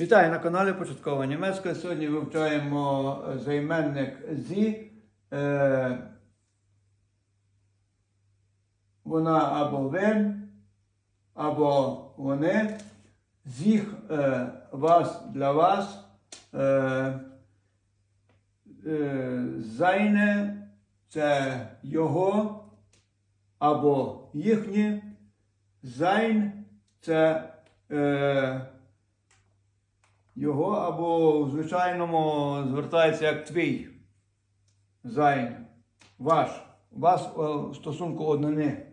Вітаю на каналі Початкова Німецька. Сьогодні вивчаємо займенник зі. Е, вона або він, або вони. Зіх е, вас для вас. Е, зайне це його або їхнє. Зайн це його або в звичайному звертається як твій. Зайн. Ваш. Вас е, в стосунку однини.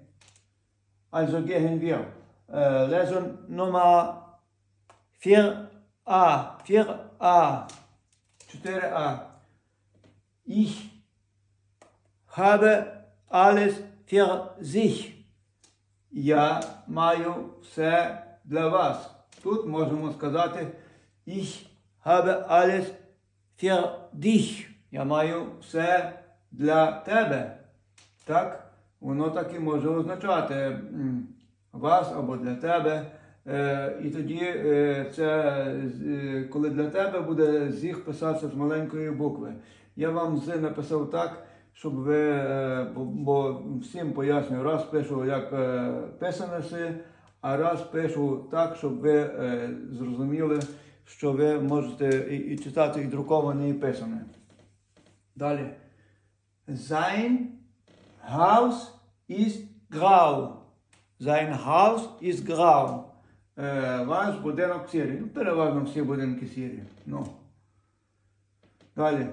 Also gehen wir. Äh, Lesson Nummer 4a. 4a. 4a. Ich habe alles für sich. Я маю все для вас. Тут можемо сказати Ich habe alles für dich. Я маю все для тебе. Так? Воно так і може означати вас або для тебе. Е, і тоді е, це, е, коли для тебе буде зіх писатися з маленької букви. Я вам з написав так, щоб ви, бо, всім пояснюю, раз пишу як писане си, а раз пишу так, щоб ви зрозуміли, що ви можете і, читати і друковане, і писане. Далі. Sein Haus ist grau. Sein Haus ist grau. Е, ваш будинок сірий. Ну, переважно всі будинки сірі. Ну. Далі.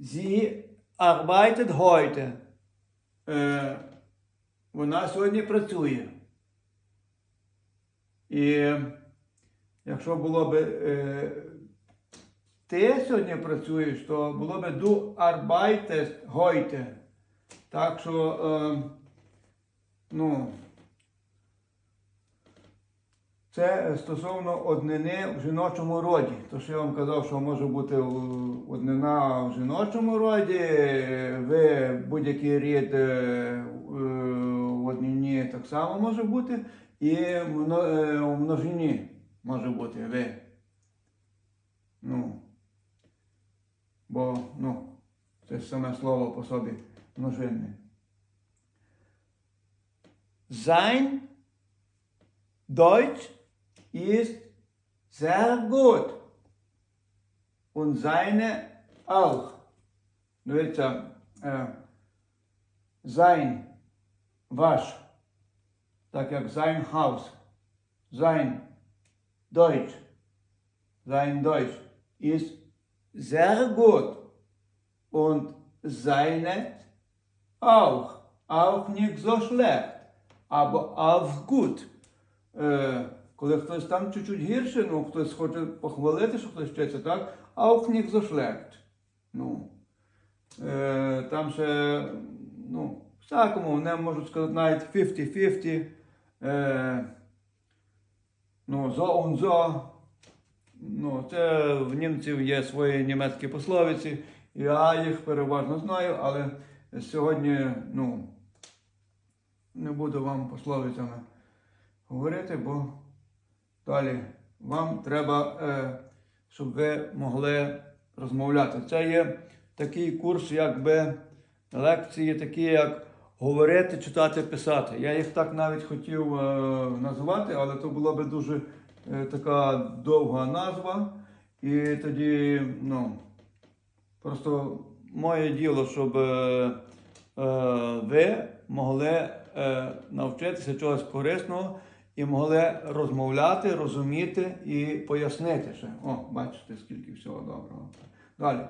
Sie arbeitet heute. Е, вона сьогодні працює. І якщо було би е, ти сьогодні працюєш, то було би du arbeitest heute. Так що, е, ну, це стосовно однини в жіночому роді. То, що я вам казав, що може бути е, однина в жіночому роді, ви будь-який рід е, в однині так само може бути, і е, в множині може бути ви. Ну, бо ну, це саме слово по собі множинне. Sein Deutsch ist sehr gut. Und seine auch. Дивіться, е, sein, ваш, так як sein Haus, sein Deutsch, sein Deutsch ist sehr gut. Und seine auch. Auch nicht so schlecht, aber auch gut. Е, коли хтось там чуть-чуть гірше, ну хтось хоче похвалити, що хтось вчиться, так? Auch nicht so schlecht. Ну, е, там ще, ну, всякому, не можу сказати навіть 50-50. Е, ну, so und so. Ну, це в німців є свої німецькі пословиці. Я їх переважно знаю, але сьогодні ну, не буду вам пословицями говорити, бо далі вам треба, е, щоб ви могли розмовляти. Це є такий курс, якби лекції, такі як говорити, читати, писати. Я їх так навіть хотів е, назвати, але то була би дуже е, така довга назва. І тоді, ну, просто моє діло, щоб е, е, ви могли е, навчитися чогось корисного і могли розмовляти, розуміти і пояснити ще. О, бачите, скільки всього доброго. Далі.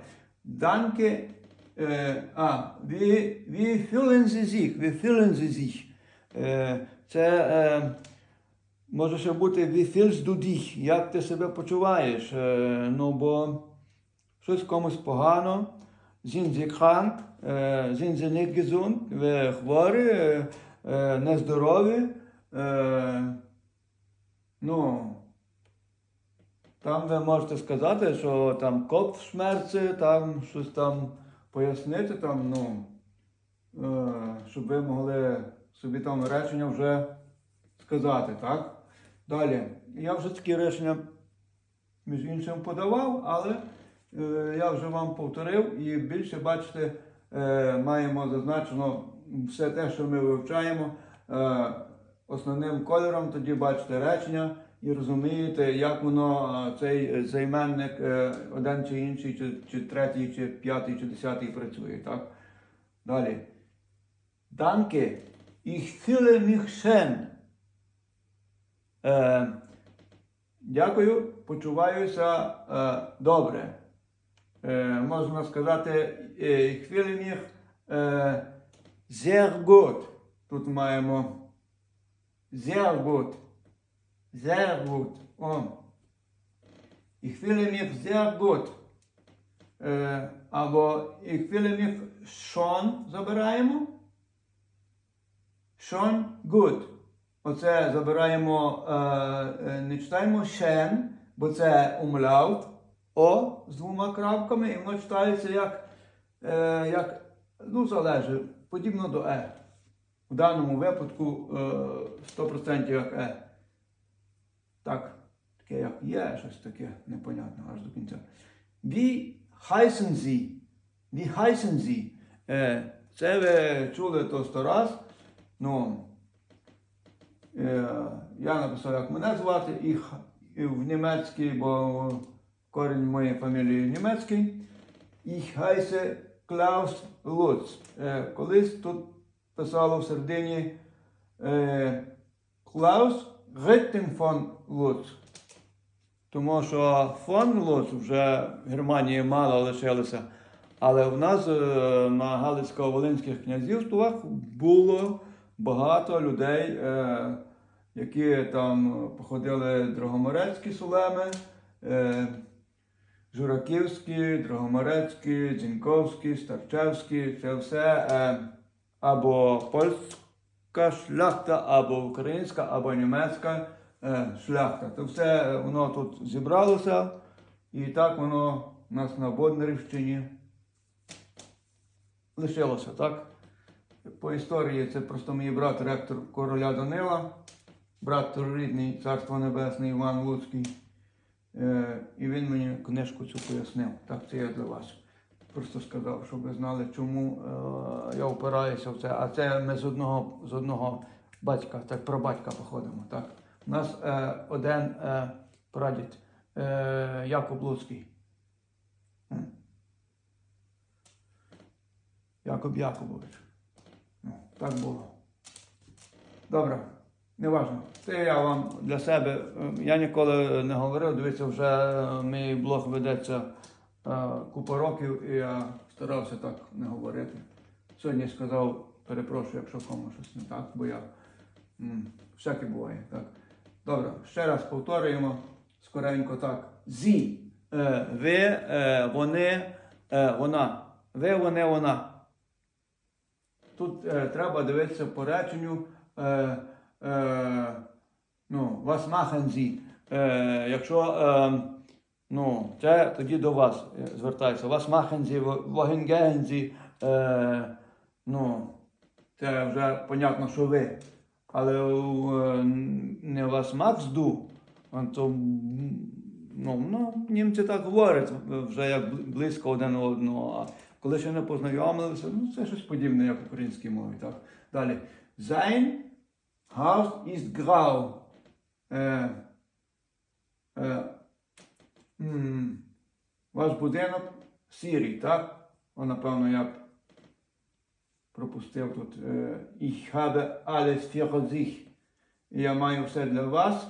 Данке. Е, а, wie, wie fühlen Sie sich? Wie fühlen Sie sich? Е, це е, може ще бути wie fühlst du dich? Як ти себе почуваєш? Е, ну, бо щось комусь погано. Sind Sie krank? Е, sind Sie nicht gesund? Ви хворі, е, е, нездорові. Е, ну, там ви можете сказати, що там Kopfschmerzen, там щось там пояснити, там, ну, е, щоб ви могли собі там речення вже сказати, так? Далі. Я вже такі речення між іншим подавав, але е, я вже вам повторив і більше бачите, е, маємо зазначено все те, що ми вивчаємо. Основним кольором тоді бачите речення і розумієте, як воно е, цей займенник, е, один чи інший, чи, чи третій, чи п'ятий, чи десятий працює. Так? Далі. Danke, ich fühle mich. Е, дякую, почуваюся е, добре. Е, можна сказати, е, ich fühle mich е, sehr gut. Тут маємо sehr gut. Sehr gut. О. Ich fühle mich sehr gut. Е, або ich fühle mich schon забираємо. Schon gut. Оце забираємо, е, е, не читаємо schon, бо це умляут О з двома крапками, і воно читається як, е, як ну, залежить, подібно до Е. В даному випадку е, 100% як Е. Так, таке як є, щось таке непонятне аж до кінця. Wie heißen Sie? Wie це ви чули то сто раз. Ну, е, я написав, як мене звати, і, в німецькій, бо корінь моєї фамілії німецький. Ich heiße Klaus Lutz. Колись тут писало в середині е, Klaus Реттин фон Луц. Тому що фон Луц вже в Германії мало лишилося. Але в нас е, на Галицько-Волинських князівствах було багато людей, е, які там походили Дрогоморецькі сулеми, е, Жураківські, Дрогоморецькі, Дзіньковські, Старчевські. Це все або польська шляхта, або українська, або німецька е, шляхта. Це все е, воно тут зібралося, і так воно у нас на Боднерівщині лишилося, так? По історії це просто мій брат, ректор короля Данила, брат рідний, царство небесне Іван Луцький. Е, і він мені книжку цю пояснив. Так, це я для вас. Просто сказав, щоб ви знали, чому е, я опираюся в це. А це ми з одного, з одного батька, так про батька походимо. Так. У нас е, один е, прадід е, Якоб Луцький. М. Якоб Яковович. Ну, так було. Добре, неважно. Це я вам для себе. е, Я ніколи не говорив, дивіться, вже е, мій блог ведеться е, купа років, і я старався так не говорити. Сьогодні сказав, перепрошую, якщо кому щось не так, бо я всяке буває. Так. Добре, ще раз повторюємо скоренько так. Зі. Е, ви, е, вони, е, вона. Ви, вони, вона. Тут е, треба дивитися по реченню. Е, е, ну, вас маханзі. Е, якщо е, ну, це тоді до вас е, звертається. Вас маханзі, вогенгензі. Е, ну, це вже понятно, що ви. Але е, не вас максду, то ну, ну, німці так говорять, вже як близько один одного. А коли ще не познайомилися, ну це щось подібне, як в українській мові. Так? Далі. Sein Haus ist ваш будинок сірий, так? О, напевно, я пропустив тут. Е, ich habe alles für sich. Я маю все для вас.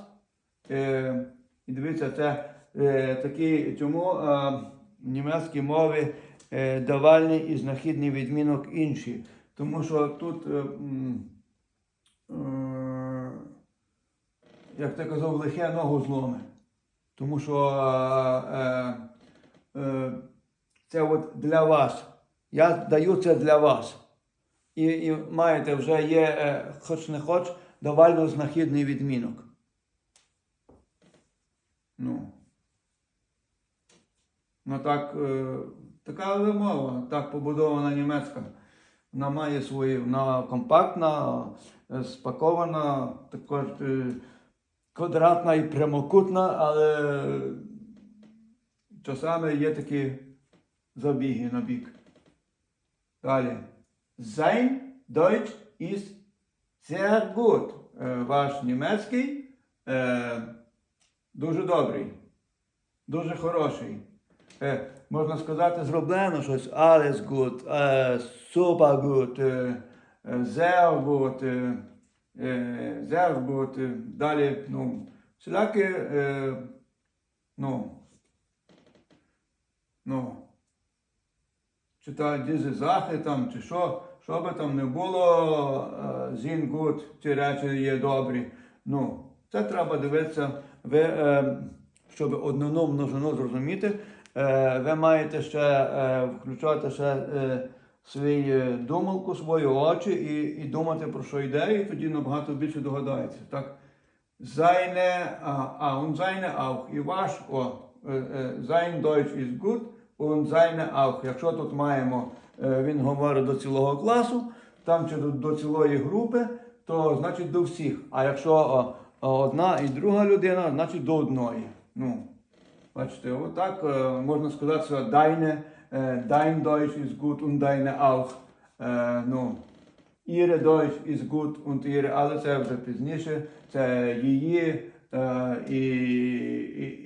Е, і дивіться, це е, такий, чому в німецькій мові давальний і знахідний відмінок інші. Тому що тут, як ти казав, лихе ногу зломе. Тому що е, е, е, це от для вас. Я даю це для вас. І, і маєте, вже є, е, хоч не хоч, давально знахідний відмінок. Ну. Ну так, е, така вимова, так побудована німецька. Вона має свої, вона компактна, е, спакована, також е, квадратна і прямокутна, але часами є такі забіги на бік. Далі. Sein Deutsch ist sehr gut. Ваш німецький дуже добрий, дуже хороший. Можна сказати, зроблено щось alles gut, е, super gut, е, е, sehr gut, е, gut. е, Далі, ну, всілякі, е, ну, ну, чи та дізи захи там, чи що, що би там не було, зін гуд, ці речі є добрі. Ну, це треба дивитися. Ви, щоб одну множину зрозуміти, ви маєте ще включати ще свою думалку, свої очі і, і думати про що йде, і тоді набагато більше догадаєтеся. Так? Seine, а, und seine auch. І ваш, о, е, е, sein Deutsch ist gut, und seine auch. Якщо тут маємо, е, він говорить до цілого класу, там чи до, до цілої групи, то значить до всіх. А якщо о, одна і друга людина, значить до одної. Ну, бачите, отак е, можна сказати, що deine, е, dein Deutsch ist gut und deine auch. Е, ну, Ihre Deutsch ist gut und ihre, але це вже пізніше. Це її е, і,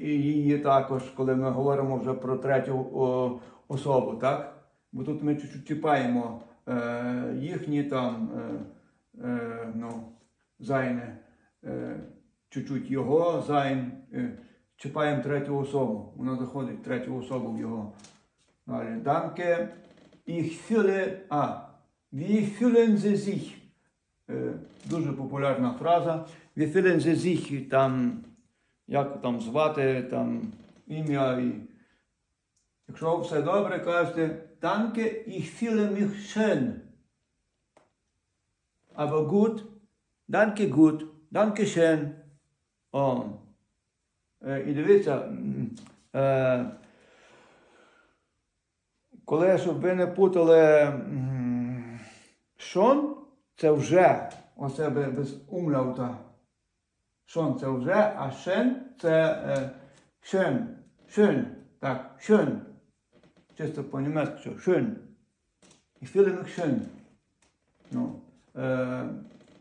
і, її також, коли ми говоримо вже про третю особу, так? Бо тут ми чуть-чуть чіпаємо е, їхні там, е, е, ну, зайне, е, чуть-чуть його зайн, е, чіпаємо третю особу. Воно заходить третю особу в його. Далі. Danke. Ich fühle, а, Wie fühlen Sie sich? Е, Дуже популярна фраза. Wie fühlen Sie sich? Там, як там звати, там ім'я. І... Якщо все добре, кажете, Danke, ich fühle mich schön. Aber gut, danke gut, danke schön. О. Е, І дивіться, е, коли щоб ви не путали. Шон це вже, оце без умляута. Шон це вже, а шен це е, шен. Шен. Так, шен. Чисто по-німецьку, шен. І філінг шен. Ну, е,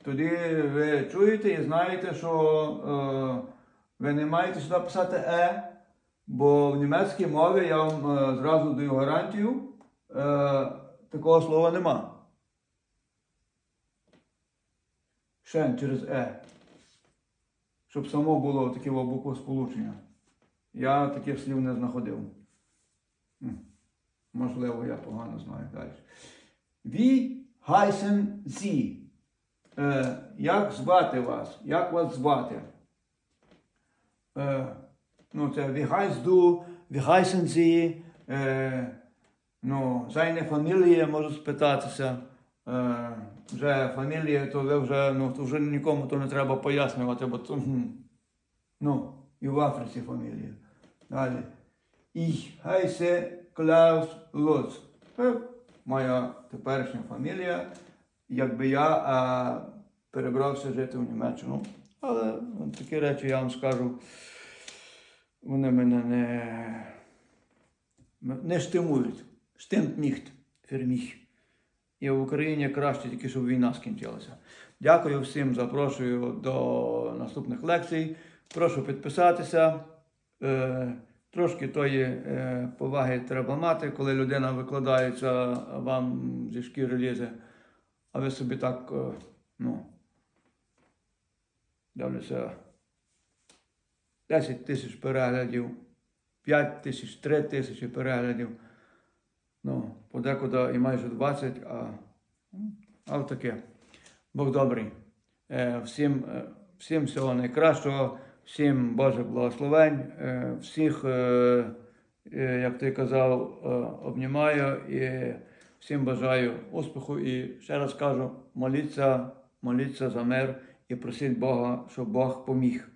тоді ви чуєте і знаєте, що е, ви не маєте сюди писати е, бо в німецькій мові я вам е, зразу даю гарантію, е, такого слова нема. Шен через Е. Щоб само було таке буквосполучення. Я таких слів не знаходив. Можливо, я погано знаю далі. Wie heißen Sie? Е, як звати вас? Як вас звати? Це wie heißt du? Wie heißen Sie? Е, ну, seine Familie можу спитатися. Е, вже фамілія, то вже, ну, то вже нікому то не треба пояснювати, бо то, ну, і в Африці фамілія. Далі. Ich heiße Klaus Lutz. Це моя теперішня фамілія. Якби я а, перебрався жити в Німеччину. Але такі речі я вам скажу, вони мене не, не. Stimmt nicht für. І в Україні краще тільки, щоб війна скінчилася. Дякую всім, запрошую до наступних лекцій. Прошу підписатися. Е, трошки тої е, поваги треба мати, коли людина викладається вам зі шкіри лізе, а ви собі так, е, ну, дивлюся, 10 тисяч переглядів, 5 тисяч, 3 тисячі переглядів. Ну, подекуди і майже 20, а, а таке. Бог добрий. Всім, всім всього найкращого, всім Божих благословень, всіх, як ти казав, обнімаю і всім бажаю успіху. І ще раз кажу, моліться, моліться за мир і просіть Бога, щоб Бог поміг.